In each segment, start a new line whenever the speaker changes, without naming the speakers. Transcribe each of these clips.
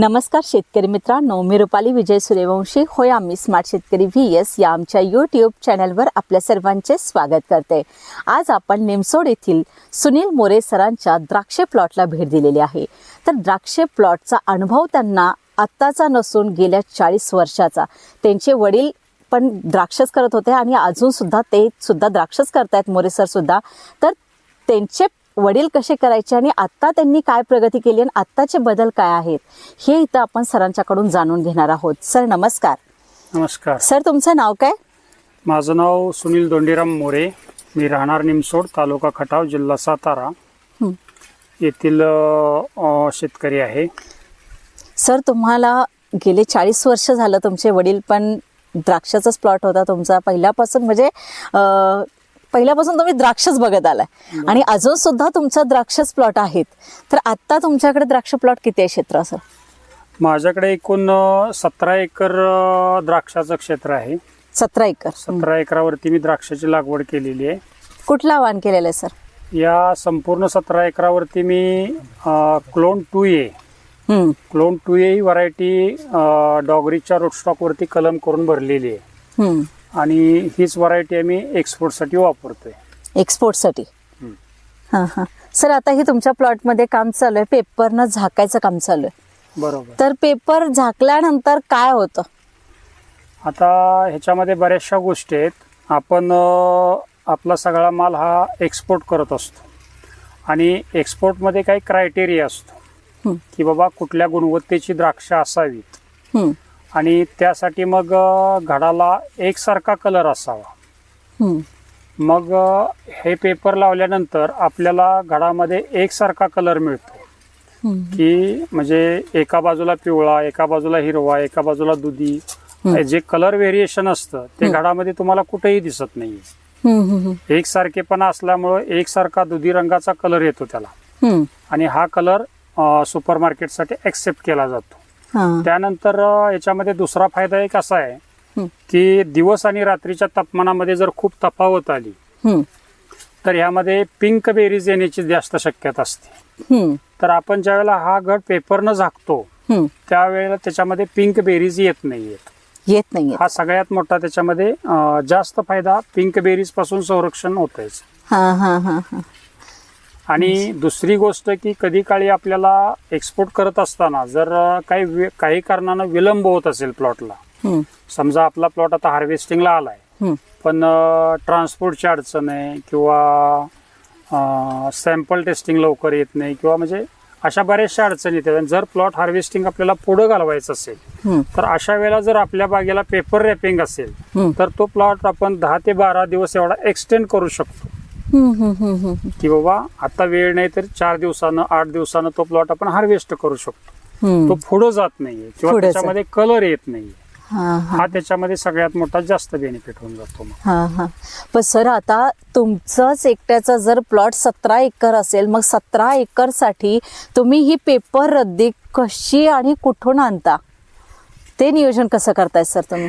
नमस्कार शेतकरी मित्रांनो मी रुपाली विजय सूर्यवंशी. होय आम्ही स्मार्ट शेतकरी व्ही एस या आमच्या यूट्यूब चॅनलवर आपल्या सर्वांचे स्वागत करते. आज आपण निमसोड येथील सुनील मोरे सरांच्या द्राक्षे प्लॉटला भेट दिलेली आहे. तर द्राक्षे प्लॉटचा अनुभव त्यांना आत्ताचा नसून गेल्या चाळीस वर्षाचा. त्यांचे वडील पण द्राक्षच करत होते आणि अजूनसुद्धा ते सुद्धा द्राक्षच करतायत मोरे सरसुद्धा तर त्यांचे वडील कसे करायचे आणि आत्ता त्यांनी काय प्रगती केली आणि आत्ताचे बदल काय आहेत हे इथं आपण सरांच्याकडून जाणून घेणार आहोत. सर नमस्कार.
नमस्कार.
सर तुमचं नाव काय?
माझं नाव सुनील दोंडीराम मोरे. मी राहणार निमसोड तालुका खटाव जिल्हा सातारा. येथील शेतकरी आहे.
सर तुम्हाला गेले चाळीस वर्ष झालं तुमचे वडील पण द्राक्षाचाच प्लॉट होता तुमचा पहिल्यापासून. म्हणजे पहिल्यापासून तुम्ही द्राक्षच बघत आलाय. आणि अजून सुद्धा तुमचा द्राक्षच प्लॉट आहेत. तर आत्ता तुमच्याकडे द्राक्ष प्लॉट किती आहे क्षेत्र सर?
माझ्याकडे एकूण सतरा एकर द्राक्षाचं क्षेत्र आहे.
सतरा एकर.
सतरा एकरावरती मी द्राक्षाची लागवड केलेली आहे.
कुठलं आव्हान केलेलं आहे सर?
या संपूर्ण सतरा एकरावरती मी clone two A. Clone two A he variety डॉगरीच्या रोटस्टॉकवरती कलम करून भरलेली आहे. आणि हीच व्हरायटी आम्ही एक्सपोर्टसाठी वापरतोय.
एक्सपोर्टसाठी
हम्म.
हां हां. सर आता हे तुमच्या प्लॉटमध्ये काम चालू आहे. पेपरनं झाकायचं काम चालू आहे.
बरोबर.
तर पेपर झाकल्यानंतर काय होतं?
आता ह्याच्यामध्ये बऱ्याचशा गोष्टी आहेत. आपण अ, आपला सगळा माल हा एक्सपोर्ट करत असतो. आणि एक्सपोर्टमध्ये काही क्रायटेरिया असतो.
हं,
की बाबा कुठल्या गुणवत्तेची द्राक्ष असावीत.
हं,
आणि त्यासाठी मग घडाला एकसारखा कलर असावा.
हं,
मग हे पेपर लावल्यानंतर आपल्याला घडामध्ये एकसारखा कलर मिळतो.
हं,
की म्हणजे एका बाजूला पिवळा एका बाजूला हिरवा एका बाजूला दुधी. जे कलर व्हेरिएशन असतं ते घडामध्ये तुम्हाला कुठेही दिसत नाही
हं, हं, हं,
एकसारखेपणा असल्यामुळं एकसारखा दुधी रंगाचा कलर येतो त्याला.
हं.
आणि हा कलर सुपर मार्केटसाठी ऍक्सेप्ट केला जातो. त्यानंतर याच्यामध्ये दुसरा फायदा एक असा आहे की दिवस आणि रात्रीच्या तापमानामध्ये जर खूप तफावत आली तर ह्यामध्ये पिंक बेरीज येण्याची जास्त शक्यता असते. तर आपण ज्यावेळेला हा घड पेपरनं झाकतो. त्यावेळेला त्याच्यामध्ये पिंक बेरीज येत नाहीयेत
येत नाहीये.
हा सगळ्यात मोठा त्याच्यामध्ये जास्त फायदा पिंक बेरीजपासून संरक्षण होत आहे आणि दुसरी गोष्ट की कधी काळी आपल्याला एक्सपोर्ट करत असताना जर काही काही कारणानं विलंब होत असेल प्लॉटला समजा आपला प्लॉट आता हार्वेस्टिंगला आलाय पण ट्रान्सपोर्टची अडचण आहे किंवा सॅम्पल टेस्टिंग लवकर येत नाही किंवा म्हणजे अशा बऱ्याचशा अडचणी येतात. जर प्लॉट हार्वेस्टिंग आपल्याला पुढं घालवायचं असेल तर अशा वेळेला जर आपल्या बागेला पेपर रॅपिंग असेल. तर तो प्लॉट आपण दहा ते बारा दिवस एवढा एक्सटेंड करू शकतो. की बाबा आता वेळ नाही तर चार दिवसानं आठ दिवसानं तो प्लॉट आपण हार्वेस्ट करू शकतो. तो पुढं जात नाहीये किंवा त्याच्यामध्ये कलर येत नाहीये.
हां हां.
हा त्याच्यामध्ये सगळ्यात मोठा जास्त बेनिफिट होऊन जातो मग.
हा हा. पण सर आता तुमचंच एकट्याचा जर प्लॉट सतरा एकर असेल मग सतरा एकरसाठी तुम्ही ही पेपर रद्दी कशी आणि कुठून आणता? ते नियोजन कसं करताय सर तुम्ही?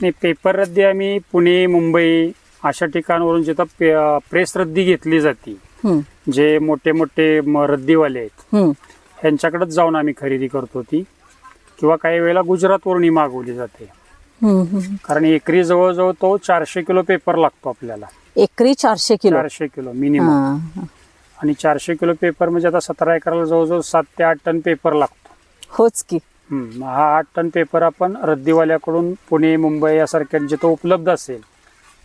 नाही पेपर रद्दी आम्ही पुणे मुंबई अशा ठिकाणावरून जिथं पे प्रेस रद्दी घेतली जाते
हम्म,
जे मोठे मोठे म- रद्दीवाले आहेत
हम्म,
ह्यांच्याकडेच जाऊन आम्ही खरेदी करतो ती. किंवा काही वेळेला गुजरातवरूनही मागवली जाते.
हम्म, हम्म.
कारण एकरी जवळजवळ तो चारशे किलो पेपर लागतो आपल्याला.
एकरी चारशे किलो?
चारशे किलो मिनिमम
हा, हा.
आणि चारशे किलो पेपर म्हणजे आता सतरा एकराला जवळजवळ सात ते आठ टन पेपर लागतो.
होच की.
हम्म, हा आठ टन पेपर आपण रद्दीवाल्याकडून पुणे मुंबई यासारख्या जिथं उपलब्ध असेल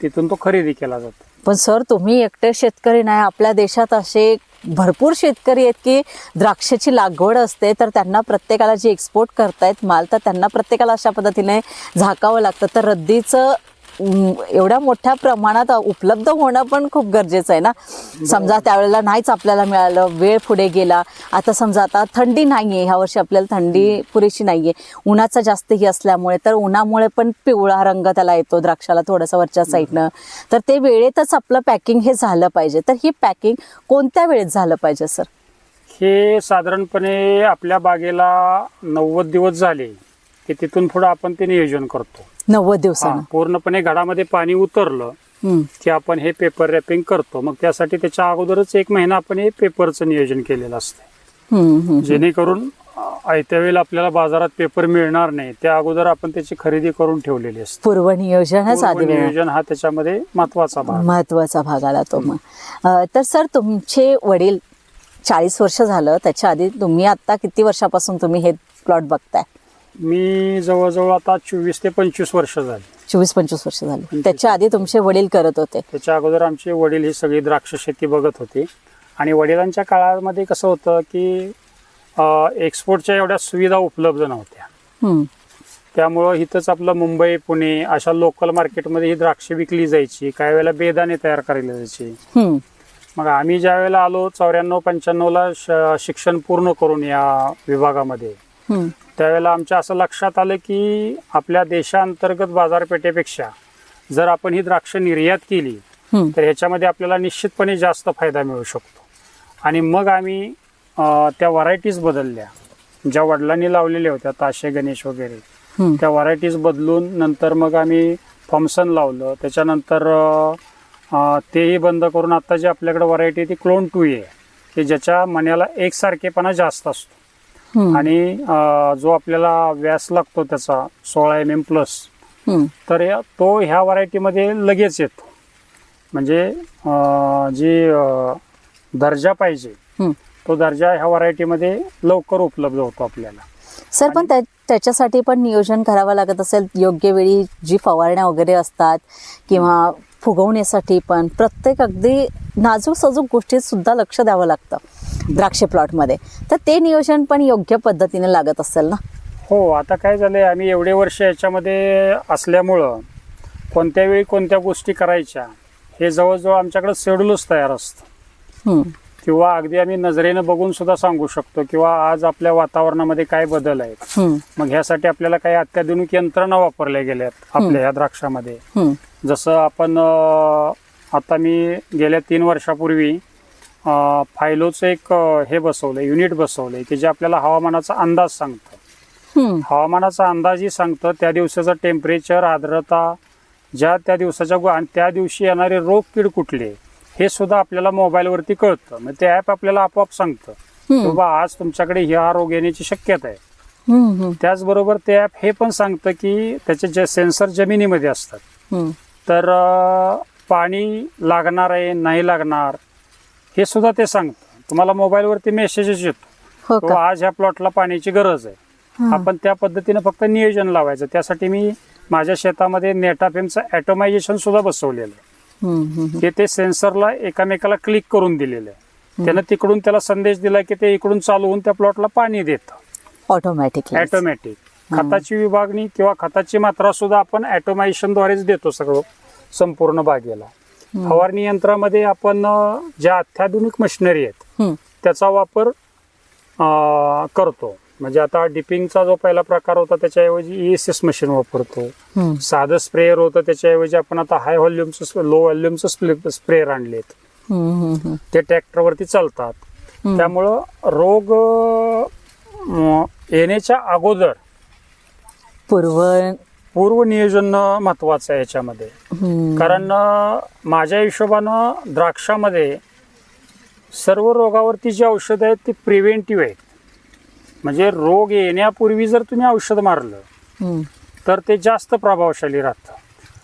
तिथून तो खरेदी केला जातो.
पण सर तुम्ही एकटे शेतकरी नाही. आपल्या देशात असे भरपूर शेतकरी आहेत की द्राक्षाची लागवड असते तर त्यांना प्रत्येकाला जे एक्सपोर्ट करतायत माल तर त्यांना प्रत्येकाला अशा पद्धतीने झाकावं लागतं. तर रद्दीचं एवढ्या मोठ्या प्रमाणात उपलब्ध होणं पण खूप गरजेचं आहे ना. समजा त्यावेळेला नाहीच आपल्याला मिळालं वेळ पुढे गेला. आता समजा आता थंडी नाहीये ह्या वर्षी आपल्याला थंडी पुरेशी नाहीये. उन्हाचा जास्त ही असल्यामुळे तर उन्हामुळे पण पिवळा रंग त्याला येतो द्राक्षाला थोडासा वरच्या साईडनं. तर ते वेळेतच आपलं पॅकिंग हे झालं पाहिजे. तर ही पॅकिंग कोणत्या वेळेत झालं पाहिजे सर?
हे साधारणपणे आपल्या बागेला नव्वद दिवस झाले. की तिथून पुढे आपण ते नियोजन करतो.
नव्वद
हा,
दिवसानं
पूर्णपणे घडामध्ये पाणी उतरलं
हम्म,
की आपण हे पेपर रॅपिंग करतो. मग त्यासाठी त्याच्या अगोदरच एक महिना आपण हे पेपरचं नियोजन केलेलं असतं.
हम्म, हम्म,
जेणेकरून आयत्या वेळेला आपल्याला बाजारात पेपर मिळणार नाही. त्या अगोदर आपण त्याची खरेदी करून ठेवलेली असते.
पूर्व नियोजनच आधी
नियोजन हा त्याच्यामध्ये महत्त्वाचा भाग.
महत्त्वाचा भाग आला तो मग. अ, तर सर तुमचे वडील चाळीस वर्ष झालं. त्याच्या आधी तुम्ही आता किती वर्षापासून तुम्ही हे प्लॉट बघताय?
मी जवळजवळ आता चोवीस ते पंचवीस वर्ष झाली.
चोवीस पंचवीस वर्ष झाली. त्याच्या आधी तुमचे वडील करत होते.
त्याच्या अगोदर आमचे वडील ही सगळी द्राक्ष शेती बघत होते. आणि वडिलांच्या काळामध्ये कसं होतं की एक्सपोर्टच्या एवढ्या सुविधा उपलब्ध नव्हत्या. त्यामुळं इथंच आपलं मुंबई पुणे अशा लोकल मार्केटमध्ये ही द्राक्ष विकली जायची. काही वेळेला बेदाणे तयार करायला जायची. मग आम्ही ज्या वेळेला आलो चौऱ्याण्णव पंच्याण्णवला शिक्षण पूर्ण करून या विभागामध्ये त्यावेळेला आमच्या असं लक्षात आलं की आपल्या देशांतर्गत बाजारपेठेपेक्षा जर आपण ही द्राक्ष निर्यात केली तर ह्याच्यामध्ये आपल्याला निश्चितपणे जास्त फायदा मिळू शकतो. आणि मग आम्ही त्या व्हरायटीज बदलल्या. ज्या वडिलांनी लावलेल्या होत्या ताशे गणेश वगैरे त्या व्हरायटीज बदलून नंतर मग आम्ही थॉम्सन लावलं. त्याच्यानंतर तेही बंद करून आता जी आपल्याकडे व्हरायटी ती क्लोन टू आहे की ज्याच्या मण्याला एकसारखेपणा जास्त असतो. आणि जो आपल्याला व्यास लागतो त्याचा सोळा एम एम प्लस तर या- तो ह्या व्हरायटीमध्ये लगेच येतो. म्हणजे जी दर्जा पाहिजे. तो दर्जा ह्या व्हरायटीमध्ये लवकर उपलब्ध होतो आपल्याला.
सर पण त्या- त्याच्यासाठी पण नियोजन करावं लागत असेल योग्य वेळी जी फवारण्या वगैरे असतात किंवा फुगवण्यासाठी पण प्रत्येक अगदी नाजूक सजूक गोष्टीत सुद्धा लक्ष द्यावं लागतं द्राक्ष प्लॉटमध्ये. तर ते नियोजन पण योग्य पद्धतीने लागत असेल ना?
हो आता काय झालंय आम्ही एवढे वर्ष याच्यामध्ये असल्यामुळं कोणत्या वेळी कोणत्या गोष्टी करायच्या हे जवळजवळ आमच्याकडे शेड्यूलच तयार असतं. किंवा अगदी आम्ही नजरेनं बघून सुद्धा सांगू शकतो किंवा आज आपल्या वातावरणामध्ये काय बदल आहेत. मग ह्यासाठी आपल्याला काही अत्याधुनिक यंत्रणा वापरल्या गेल्यात आपल्या ह्या द्राक्षामध्ये. जसं आपण आता मी गेल्या तीन वर्षापूर्वी फायलोचं एक हे बसवलं युनिट बसवलंय की जे आपल्याला हवामानाचा अंदाज सांगतं. हवामानाचा अंदाजही सांगतं त्या दिवसाचं टेम्परेचर आर्द्रता ज्या त्या दिवसाच्या त्या दिवशी येणारे रोग कीड कुठले? हे सुद्धा आपल्याला मोबाईलवरती कळतं. ते ॲप आपल्याला आपोआप सांगतं. की बाबा आज तुमच्याकडे हा रोग येण्याची शक्यता आहे. त्याचबरोबर ते ॲप हे पण सांगतं की त्याचे जे सेन्सर जमिनीमध्ये असतात. तर पाणी लागणार आहे नाही लागणार हे सुद्धा ते सांगतं. तुम्हाला मोबाईलवरती मेसेजेस येतो.
हो
आज ह्या प्लॉटला पाण्याची गरज आहे. आपण त्या पद्धतीनं फक्त नियोजन लावायचं. त्यासाठी मी माझ्या शेतामध्ये नेटाफेमचं ॲटोमायझेशन सुद्धा बसवलेलं आहे. की ते सेन्सरला एकामेकाला क्लिक करून दिलेलं आहे. त्यानं तिकडून त्याला संदेश दिला की ते इकडून चालू होऊन त्या प्लॉटला पाणी देतं.
ऑटोमॅटिकली
ऑटोमॅटिक खताची विभागणी किंवा खताची मात्रा सुद्धा आपण ऑटोमायझेशनद्वारेच देतो सगळं संपूर्ण बागेला. फवारणी यंत्रामध्ये आपण ज्या अत्याधुनिक मशिनरी आहेत त्याचा वापर करतो. म्हणजे आता डिपिंगचा जो पहिला प्रकार होता त्याच्याऐवजी ई एस एस मशीन वापरतो. साधं स्प्रेअर होतं त्याच्याऐवजी आपण आता हाय व्हॉल्यूमचं लो व्हॉल्यूमचं स्प्रेअर आणलेत. ते ट्रॅक्टरवरती चालतात. त्यामुळं रोग येण्याच्या अगोदर
पूर्व
पूर्व नियोजन महत्वाचं आहे याच्यामध्ये. कारण माझ्या हिशोबानं द्राक्षामध्ये सर्व रोगावरती जी औषधं आहेत ती प्रिव्हेंटिव्ह आहेत. म्हणजे रोग येण्यापूर्वी जर तुम्ही औषध मारलं तर ते जास्त प्रभावशाली राहतं.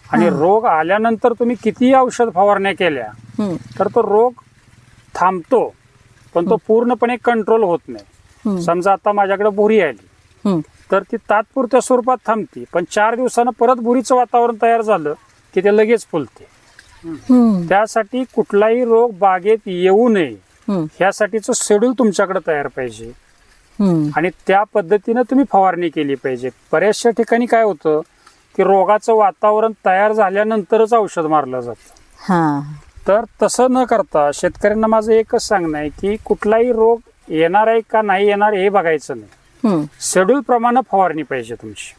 आणि रोग आल्यानंतर तुम्ही कितीही औषध फवारण्या केल्या तर तो रोग थांबतो पण तो पूर्णपणे कंट्रोल होत नाही. समजा आता माझ्याकडे बुरी आली तर ती तात्पुरत्या स्वरूपात थांबते पण चार दिवसानं परत बुरीचं वातावरण तयार झालं की ते लगेच फुलते. त्यासाठी कुठलाही रोग बागेत येऊ नये. ह्यासाठीचं शेड्यूल तुमच्याकडे तयार पाहिजे. आणि त्या पद्धतीनं तुम्ही फवारणी केली पाहिजे. बऱ्याचशा ठिकाणी काय होतं की रोगाचं वातावरण तयार झाल्यानंतरच औषध मारलं जातं.
हा.
तर तसं न करता शेतकऱ्यांना माझं एकच सांगणं आहे की कुठलाही रोग येणार आहे का नाही येणार हे बघायचं नाही. शेड्यूल प्रमाणे फवारणी पाहिजे तुमची.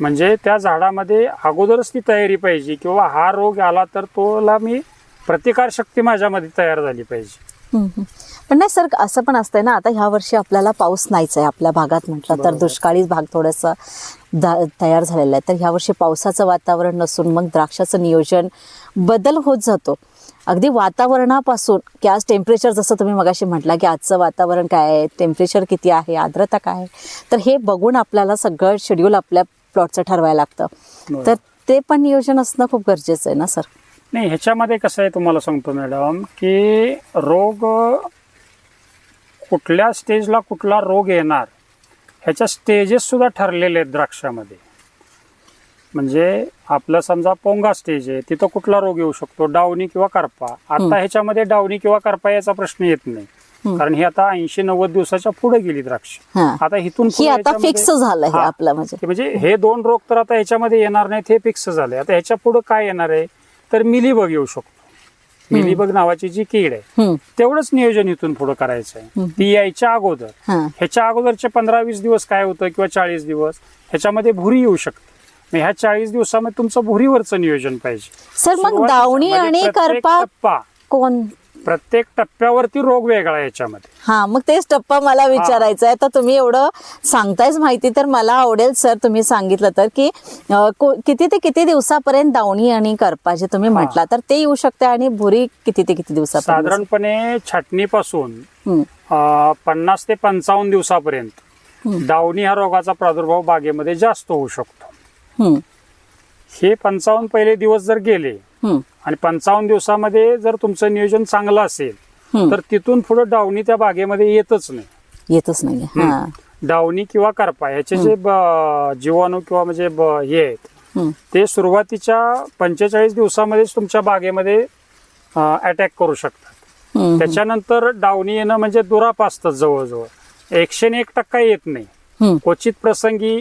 म्हणजे त्या झाडामध्ये अगोदरच ती तयारी पाहिजे किंवा हा रोग आला तर तोला मी प्रतिकार शक्ती माझ्यामध्ये तयार झाली पाहिजे.
पण नाही सर असं पण असतंय ना आता ह्या वर्षी आपल्याला पाऊस नाहीच आहे आपल्या भागात म्हटलं तर
बरोबर.
दुष्काळी भाग थोडासा तयार झालेला आहे. तर ह्या वर्षी पावसाचं वातावरण नसून मग द्राक्षाचं नियोजन बदल होत जातो. अगदी वातावरणापासून की आज टेम्परेचर जसं तुम्ही मगाशी म्हटला की आजचं वातावरण काय आहे? टेम्परेचर किती आहे? आर्द्रता काय आहे? तर हे बघून आपल्याला सगळं शेड्यूल आपल्या प्लॉटचं ठरवायला लागतं. तर ते पण नियोजन असणं खूप गरजेचं आहे ना सर?
नाही ह्याच्यामध्ये कसं आहे तुम्हाला सांगतो मॅडम की रोग कुठल्या स्टेजला कुठला रोग येणार ह्याच्या स्टेजेस सुद्धा ठरलेले आहेत द्राक्षामध्ये. म्हणजे आपलं समजा पोंगा स्टेज आहे तिथं कुठला रोग येऊ शकतो? डावणी किंवा करपा. आता ह्याच्यामध्ये डावणी किंवा करपा याचा प्रश्न येत नाही. कारण ही आता ऐंशी नव्वद दिवसाच्या पुढे गेली द्राक्ष. आता इथून
फिक्स झालं म्हणजे.
म्हणजे हे दोन रोग तर आता ह्याच्यामध्ये येणार नाहीत हे फिक्स झाले आता ह्याच्या पुढे काय येणार आहे? तर मिलीबग येऊ शकतो. मिलीबग नावाची जी कीड आहे तेवढंच नियोजन इथून पुढे करायचं आहे. ती यायच्या अगोदर.
हा.
ह्याच्या अगोदरचे पंधरा वीस दिवस काय होतं किंवा चाळीस दिवस ह्याच्यामध्ये भुरी येऊ शकते. ह्या चाळीस दिवसामध्ये तुमचं भुरीवरचं नियोजन पाहिजे.
सर मग दावणी
म्हणजे
आणि करपा कोण?
प्रत्येक टप्प्यावरती रोग वेगळा याच्यामध्ये.
हा मग तेच टप्पा मला विचारायचा आहे. तर तुम्ही एवढं सांगतायच माहिती तर मला आवडेल सर तुम्ही सांगितलं तर की अं, को- किती ते किती दिवसापर्यंत दावणी आणि करपा जे तुम्ही म्हटला तर ते येऊ शकते आणि भुरी किती ते किती दिवसापर्यंत?
साधारणपणे छाटणीपासून अं, पन्नास ते पंचावन्न दिवसापर्यंत डावणी हा रोगाचा प्रादुर्भाव बागेमध्ये जास्त होऊ शकतो. हे पंचावन्न पहिले दिवस जर गेले आणि पंचावन्न दिवसामध्ये जर तुमचं नियोजन चांगलं असेल. तर तिथून पुढे डावणी त्या बागेमध्ये येतच नाही.
येतच नाही.
डावणी किंवा करपा ह्याचे जे जीवाणू किंवा म्हणजे हे आहेत ते सुरुवातीच्या पंचेचाळीस दिवसामध्येच तुमच्या बागेमध्ये अटॅक करू शकतात. त्याच्यानंतर डावणी येणं म्हणजे दुरापासतं जवळजवळ. एकशे एक टक्का येत नाही. क्वचित प्रसंगी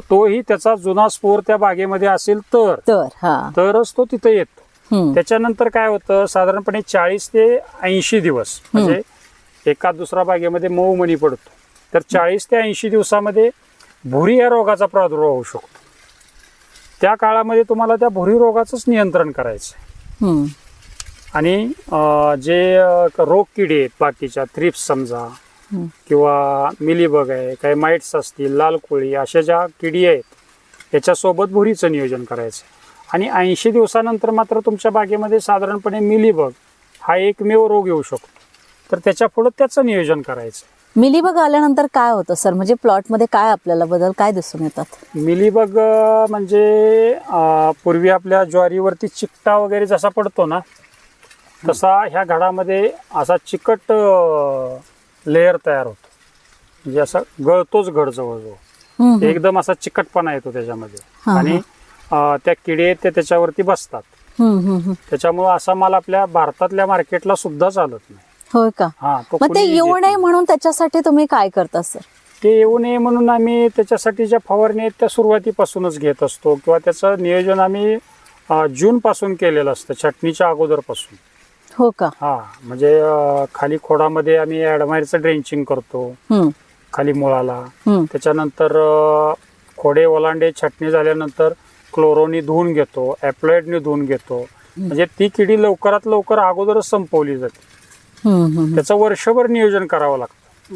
तोही त्याचा जुना स्पोर त्या बागेमध्ये असेल तर.
तर हा.
तरच तो तिथे येतो. त्याच्यानंतर काय होतं साधारणपणे चाळीस ते ऐंशी दिवस म्हणजे एका दुसरा बागेमध्ये मऊ मणी पडतो. तर चाळीस ते ऐंशी दिवसामध्ये भुरी या रोगाचा प्रादुर्भाव होऊ शकतो. त्या काळामध्ये तुम्हाला त्या भुरी रोगाचंच नियंत्रण करायचं आणि जे रोग किडे आहेत बाकीच्या थ्रिप्स समजा. किंवा मिलीबग आहे काही माइट्स असतील लाल कोळी अशा ज्या किडी आहेत याच्यासोबत भुरीचं नियोजन करायचं. आणि ऐंशी दिवसानंतर मात्र तुमच्या बागेमध्ये साधारणपणे मिलीबग हा एकमेव रोग येऊ शकतो. तर त्याच्या पुढे त्याचं नियोजन करायचं.
मिलीबग आल्यानंतर काय होतं सर? म्हणजे प्लॉटमध्ये काय आपल्याला बदल काय दिसून येतात?
मिलीबग म्हणजे पूर्वी आपल्या ज्वारीवरती चिकटा वगैरे जसा पडतो ना तसा ह्या घडामध्ये असा चिकट लेअर तयार होतो. म्हणजे असा गळतोच घड जवळजवळ. एकदम असा चिकटपणा येतो त्याच्यामध्ये. आणि त्या किडे ते त्याच्यावरती बसतात. त्याच्यामुळे असा माल आपल्या भारतातल्या मार्केटला सुद्धा चालत नाही.
होय का?
हा तो
येऊ नये. म्हणून त्याच्यासाठी तुम्ही काय करता सर?
ते येऊ नये म्हणून आम्ही त्याच्यासाठी ज्या फवारणी आहेत त्या सुरुवातीपासूनच घेत असतो किंवा त्याचं नियोजन आम्ही जून पासून केलेलं असतं छटणीच्या अगोदरपासून.
हो का?
हा म्हणजे अं, खाली खोडामध्ये आम्ही ॲडमायरचं ड्रेंचिंग करतो.
हम्म,
खाली मुळाला.
हम्म,
त्याच्यानंतर अं, खोडे ओलांडे छटणी झाल्यानंतर क्लोरोनी धुवून घेतो ॲप्लॉइडने धुवून घेतो. म्हणजे ती किडी लवकरात लवकर अगोदरच संपवली जाते.
हम्म, हम्म.
त्याचं वर्षभर नियोजन करावं लागतं.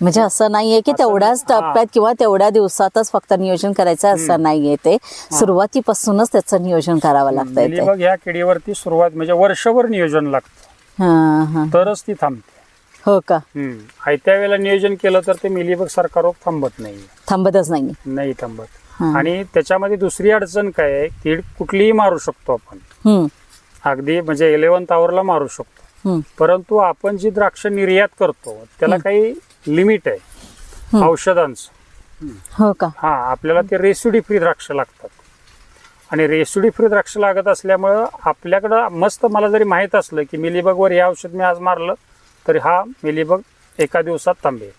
म्हणजे असं नाहीये की तेवढ्याच. टप्प्यात किंवा तेवढ्या दिवसातच फक्त नियोजन करायचं असं नाहीये ते. सुरुवातीपासूनच त्याचं नियोजन करावं लागतंय ते.
मिलीबग ह्या किडीवरती सुरुवात म्हणजे वर्षभर नियोजन लागतं. तरच ती थांबते.
हो का.
आयत्या वेळेला नियोजन केलं तर ते मिलीबग सारखा रोग थांबत नाही.
थांबतच नाही
नाही थांबत. आणि त्याच्यामध्ये दुसरी अडचण काय आहे? कीड कुठलीही मारू शकतो आपण. अगदी म्हणजे इलेव्हन्थ आवरला मारू शकतो. परंतु आपण जी द्राक्ष निर्यात करतो त्याला काही लिमिट आहे. औषधांचं.
हो का?
हा आपल्याला ते रेसिडी फ्री द्राक्ष लागतात. आणि रेसिडी फ्री द्राक्ष लागत असल्यामुळं आपल्याकडं मस्त मला जरी माहीत असलं की मिलीबगवर हे औषध मी आज मारलं तरी हा मिलीबग एका दिवसात थांबेल.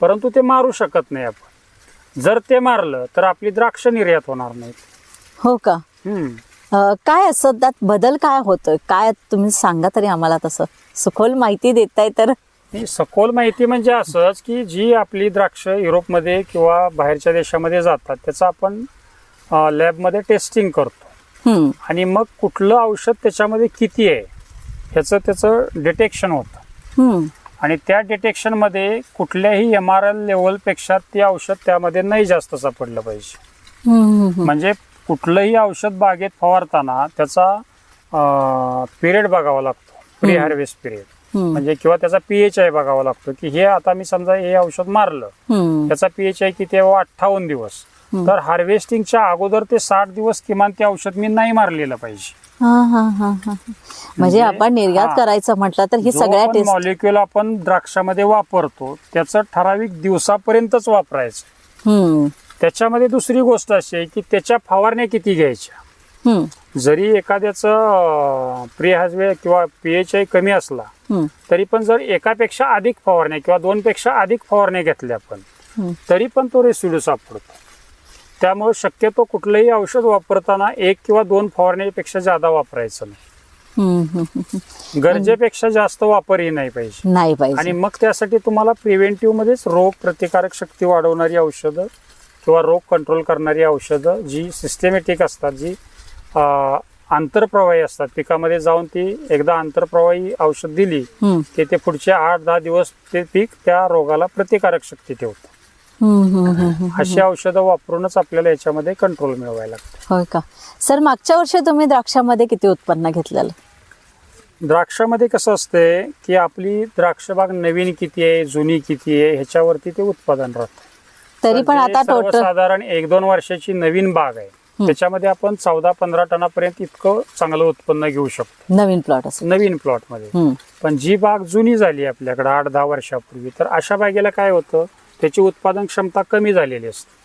परंतु ते मारू शकत नाही आपण. जर ते मारलं तर आपली द्राक्ष निर्यात होणार नाहीत.
हो का? काय असं त्यात बदल काय होतोय? काय तुम्ही सांगा तरी आम्हाला तसं. सखोल माहिती देताय तर.
ही सखोल माहिती म्हणजे असंच की जी आपली द्राक्ष युरोपमध्ये किंवा बाहेरच्या देशामध्ये जातात त्याचं आपण लॅबमध्ये टेस्टिंग करतो. आणि मग कुठलं औषध त्याच्यामध्ये किती आहे ह्याचं त्याचं डिटेक्शन होतं. आणि त्या डिटेक्शनमध्ये कुठल्याही एम आर एल लेवलपेक्षा ते औषध त्यामध्ये नाही जास्त सापडलं पाहिजे. म्हणजे कुठलंही औषध बागेत फवारताना त्याचा पिरियड बघावा लागतो. Pre harvest period. म्हणजे किंवा त्याचा पीएच आय बघावा लागतो की हे आता मी समजा हे औषध मारलं. त्याचा पीएच आय किती आहे? अठ्ठावन्न दिवस. तर हार्वेस्टिंगच्या अगोदर ते साठ दिवस किमान ते औषध मी नाही मारलेलं पाहिजे.
हा हा हा हा म्हणजे
म्हणजे-
आपण निर्यात. करायचं म्हटलं तर ही सगळ्या
मॉलिक्युल आपण द्राक्षामध्ये वापरतो त्याचं ठराविक दिवसापर्यंतच वापरायचं. त्याच्यामध्ये दुसरी गोष्ट अशी आहे की त्याच्या फवारण्या किती घ्यायच्या? जरी एखाद्याचं प्री हाजवे किंवा पीएच आय कमी असला तरी पण जर एकापेक्षा अधिक फवारण्या किंवा दोनपेक्षा अधिक फवारण्या घेतल्या आपण. तरी पण तो रेसिड्यू सापडतो. त्यामुळे शक्यतो कुठलंही औषध वापरताना एक किंवा दोन फवारण्यापेक्षा जादा वापरायचं नाही. गरजेपेक्षा जास्त वापरही नाही पाहिजे.
नाही
आणि
पाहिजे
मग त्यासाठी तुम्हाला प्रिव्हेंटिव्ह मध्येच रोग प्रतिकारक शक्ती वाढवणारी औषधं किंवा रोग कंट्रोल करणारी औषधं जी सिस्टमॅटिक असतात जी आंतरप्रवाही असतात. पिकामध्ये जाऊन ती एकदा आंतरप्रवाही औषध दिली की ते पुढचे आठ दहा दिवस ते पीक त्या रोगाला प्रतिकारक शक्ती ठेवतं. अशी औषधं वापरूनच आपल्याला याच्यामध्ये कंट्रोल मिळवायला लागतं.
होय का? सर मागच्या वर्षी तुम्ही द्राक्षामध्ये किती उत्पन्न घेतलेलं?
द्राक्षामध्ये कसं असतंय की आपली द्राक्ष बाग नवीन किती आहे जुनी किती आहे ह्याच्यावरती ते उत्पादन राहतं.
तरी पण आता टोटल
सर्वसाधारण एक दोन वर्षाची नवीन बाग आहे. त्याच्यामध्ये आपण चौदा पंधरा टनापर्यंत इतकं चांगलं उत्पन्न घेऊ शकतो.
नवीन प्लॉट
नवीन
प्लॉटमध्ये.
पण जी बाग जुनी झाली आपल्याकडे आठ दहा वर्षापूर्वी तर अशा बागेला काय होतं त्याची उत्पादन क्षमता कमी झालेली असते.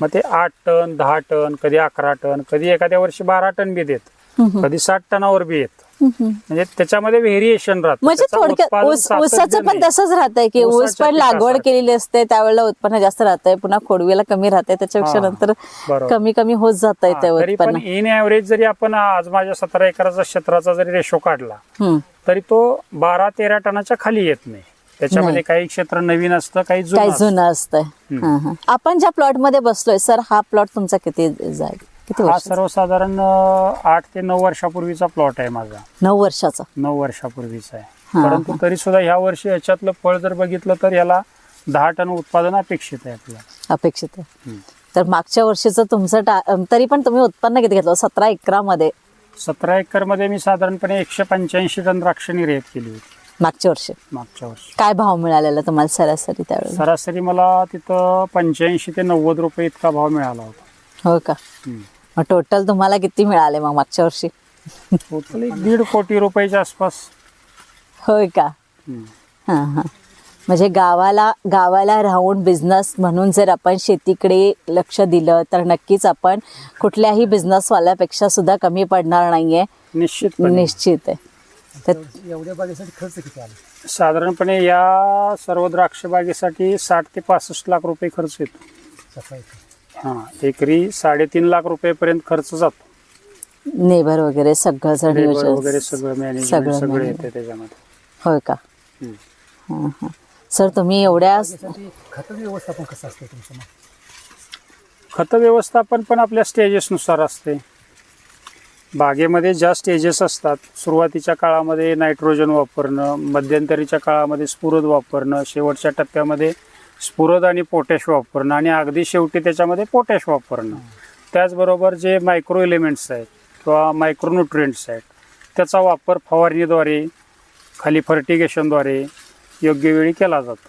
मग ते आठ टन दहा टन कधी अकरा टन कधी एखाद्या वर्षी बारा टन बी देत कधी साठ टनावर बी येत. म्हणजे त्याच्यामध्ये व्हेरिएशन राहतं
म्हणजे थोडक्यात ऊसाचं पण. तसंच राहतंय की ऊस पण लागवड. केलेली असते त्यावेळेला उत्पन्न जास्त राहतंय पुन्हा खोडवीला कमी राहतंय त्याच्यापेक्षा नंतर. कमी कमी होत जात आहे ते उत्पन्न
इन ऍव्हरेज जरी आपण आज माझ्या सतरा एकराचा क्षेत्राचा जरी रेशो काढला. तरी तो बारा तेरा टनाच्या खाली येत नाही त्याच्यामध्ये. काही क्षेत्र नवीन असतं काही जुनं असतं.
आपण ज्या प्लॉटमध्ये बसलोय सर हा प्लॉट तुमचा किती जाईल किती
हा
वर्ष
सर्वसाधारण अं, आठ ते नऊ वर्षापूर्वीचा प्लॉट आहे माझा.
नऊ वर्षाचा?
नऊ वर्षापूर्वीचा आहे. परंतु तरी सुद्धा ह्या वर्षी याच्यातलं फळ जर बघितलं तर याला दहा टन उत्पादन अपेक्षित आहे आपल्याला
अपेक्षित आहे.
हम्म.
तर मागच्या वर्षीचं तुमचं टा- अं, तरी पण तुम्ही उत्पन्न किती घेतलं? सतरा एकरामध्ये.
सतरा एकरमध्ये मी साधारणपणे एकशे पंच्याऐंशी टन द्राक्ष निर्यात केली होती.
मागच्या वर्षी.
मागच्या वर्षी.
काय भाव मिळालेला तुम्हाला सरासरी त्यावेळेला
सरासरी मला तिथं पंच्याऐंशी ते नव्वद रुपये इतका भाव मिळाला होता.
हो का?
हम्म.
मग टोटल तुम्हाला किती मिळाले मग मागच्या वर्षी?
टोटल एक दीड कोटी रुपयाच्या आसपास.
होय का. हां हां. म्हणजे गावाला गावाला राहून बिझनेस म्हणून जर आपण शेतीकडे लक्ष दिलं तर नक्कीच आपण कुठल्याही बिझनेसवाल्यापेक्षा सुद्धा कमी पडणार नाहीये.
निश्चितपणे.
निश्चित आहे. तर
एवढ्या बागेसाठी खर्च किती आला?
साधारणपणे या सर्व द्राक्ष बागेसाठी साठ ते पासष्ट लाख रुपये खर्च येतो.
सफाई
हा एकरी साडेतीन लाख रुपयेपर्यंत खर्च जातो.
नेबर वगैरे सगळं
लेबर वगैरे सगळं मॅनेजमेंट
सगळं
सगळं
management.
येते त्याच्यामध्ये.
होय का?
हम्म.
हां हां सर तुम्ही एवढ्या
खत व्यवस्थापन कसं असतं तुमचं मग?
खत व्यवस्थापन पण आपल्या स्टेजेसनुसार असते. बागेमध्ये ज्या स्टेजेस असतात सुरुवातीच्या काळामध्ये नायट्रोजन वापरणं मध्यंतरीच्या काळामध्ये स्फुरद वापरणं शेवटच्या टप्प्यामध्ये स्फुरद आणि पोटॅश वापरणं आणि अगदी शेवटी त्याच्यामध्ये पोटॅश वापरणं. त्याचबरोबर जे मायक्रो एलिमेंट्स आहेत किंवा मायक्रोन्युट्रिएंट्स आहेत त्याचा वापर फवारणीद्वारे खाली फर्टिगेशनद्वारे योग्य वेळी केला जातो.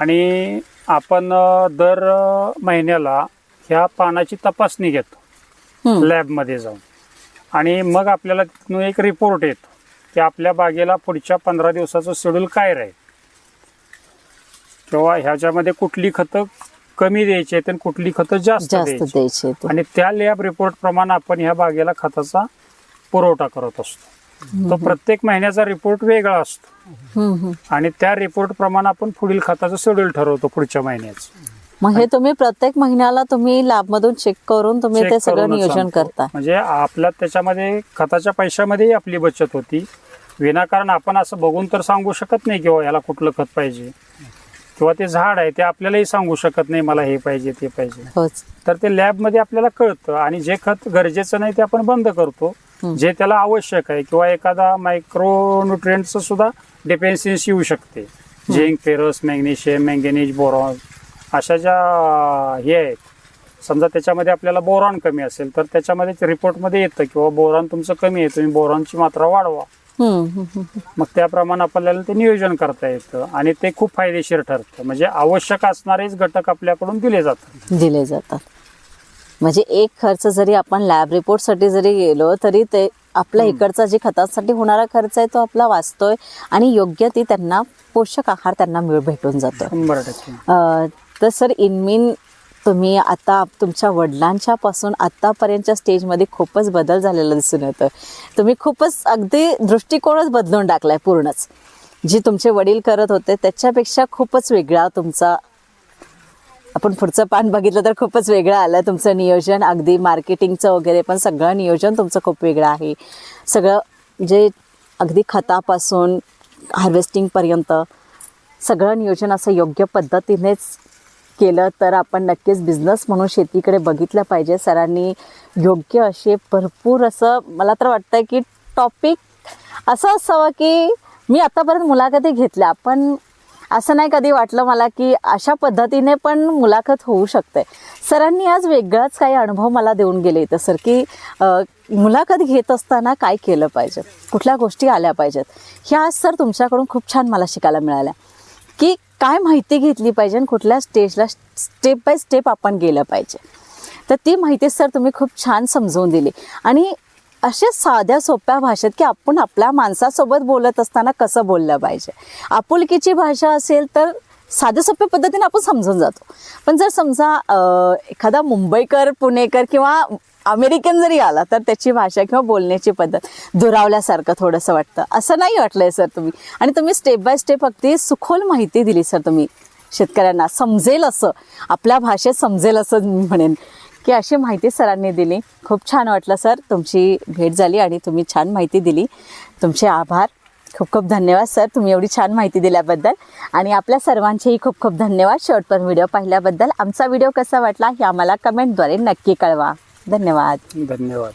आणि आपण दर महिन्याला ह्या पानाची तपासणी घेतो. लॅबमध्ये जाऊन. आणि मग आपल्याला तिथून एक रिपोर्ट येतो की आपल्या बागेला पुढच्या पंधरा दिवसाचं शेड्यूल काय राहील. किंवा ह्याच्यामध्ये कुठली खतं कमी द्यायची आहेत आणि कुठली खतं जास्त
जास्त
द्यायची आणि त्या लॅब रिपोर्ट प्रमाणे आपण ह्या बागेला खताचा पुरवठा करत असतो. तो प्रत्येक महिन्याचा रिपोर्ट वेगळा असतो.
हम्म, हम्म.
आणि त्या रिपोर्ट प्रमाणे आपण पुढील खताचं शेड्यूल ठरवतो पुढच्या महिन्याचं.
मग हे तुम्ही प्रत्येक महिन्याला तुम्ही लॅब मधून चेक करून तुम्ही ते सगळं
करूनच
नियोजन. करता.
म्हणजे आपल्या त्याच्यामध्ये खताच्या पैशामध्येही आपली बचत होती. विनाकारण आपण असं बघून तर सांगू शकत नाही किंवा याला कुठलं खत पाहिजे. किंवा ते झाड आहे ते आपल्यालाही सांगू शकत नाही मला हे पाहिजे ते पाहिजे.
होच.
तर ते लॅबमध्ये आपल्याला कळतं आणि जे खत गरजेचं नाही ते आपण बंद करतो. जे त्याला आवश्यक आहे किंवा एखादा मायक्रोन्युट्रिएंटचं सुद्धा डिपेन्सिन्सी येऊ शकते. Zinc ferrous magnesium manganese boron अशा ज्या हे आहेत. समजा त्याच्यामध्ये आपल्याला बोरॉन कमी असेल तर त्याच्यामध्ये रिपोर्टमध्ये येतं किंवा बोरॉन तुमचं कमी आहे तुम्ही बोरॉनची मात्रा वाढवा. मग त्याप्रमाणे आपल्याला ते नियोजन करता येतं आणि ते खूप फायदेशीर ठरतं. म्हणजे आवश्यक असणारेच घटक आपल्याकडून दिले जातात.
दिले जातात. म्हणजे एक खर्च जरी आपण लॅब रिपोर्टसाठी जरी गेलो तरी ते आपल्या इकडचा जे खतांसाठी होणारा खर्च आहे तो आपला वाचतोय आणि योग्य ती त्यांना पोषक आहार त्यांना मिळ भेटून जातो
शंभर टक्के.
तर सर इनमीन तुम्ही आता तुमच्या वडिलांच्यापासून आत्तापर्यंतच्या स्टेजमध्ये खूपच बदल झालेला दिसून येतं तुम्ही खूपच अगदी दृष्टिकोनच बदलून टाकलाय पूर्णच. जे तुमचे वडील करत होते त्याच्यापेक्षा खूपच वेगळा तुमचा आपण पुढचं पान बघितलं तर खूपच वेगळं आलं तुमचं नियोजन. अगदी मार्केटिंगचं वगैरे पण सगळं नियोजन तुमचं खूप वेगळं आहे. सगळं जे अगदी खतापासून हार्वेस्टिंगपर्यंत सगळं नियोजन असं योग्य पद्धतीनेच केलं तर आपण नक्कीच बिझनेस म्हणून शेतीकडे बघितलं पाहिजे. सरांनी योग्य असे भरपूर असं मला तर वाटतं की टॉपिक असं असावं की मी आतापर्यंत मुलाखती घेतल्या. पण असं नाही कधी वाटलं मला की अशा पद्धतीने पण मुलाखत होऊ शकते. सरांनी आज वेगळाच काही अनुभव मला देऊन गेले इथं सर की मुलाखत घेत असताना काय केलं पाहिजे? कुठल्या गोष्टी आल्या पाहिजेत? ह्या आज सर तुमच्याकडून खूप छान मला शिकायला मिळाल्या. की काय माहिती घेतली पाहिजे आणि कुठल्या स्टेजला स्टेप बाय स्टेप आपण गेलं पाहिजे. तर ती माहिती सर तुम्ही खूप छान समजवून दिली. आणि अशा साध्या सोप्या भाषेत की आपण आपल्या माणसासोबत बोलत असताना कसं बोललं पाहिजे. आपुलकीची भाषा असेल तर साध्या सोप्या पद्धतीने आपण समजून जातो. पण जर समजा एखादा मुंबईकर पुणेकर किंवा अमेरिकन जरी आला तर त्याची भाषा किंवा बोलण्याची पद्धत दुरावल्यासारखं थोडंसं वाटतं. असं नाही वाटलंय सर तुम्ही. आणि तुम्ही स्टेप बाय स्टेप अगदी सुखोल माहिती दिली सर तुम्ही. शेतकऱ्यांना समजेल असं. आपल्या भाषेत समजेल असं मी म्हणेन. की अशी माहिती सरांनी दिली. खूप छान वाटलं सर. तुमची भेट झाली आणि तुम्ही छान माहिती दिली. तुमचे आभार. खूप खूप धन्यवाद सर. तुम्ही एवढी छान माहिती दिल्याबद्दल. आणि आपल्या सर्वांचेही खूप खूप धन्यवाद. शेवटपर्यंत व्हिडिओ पाहिल्याबद्दल. आमचा व्हिडिओ कसा वाटला हे आम्हाला कमेंटद्वारे नक्की कळवा. धन्यवाद.
धन्यवाद.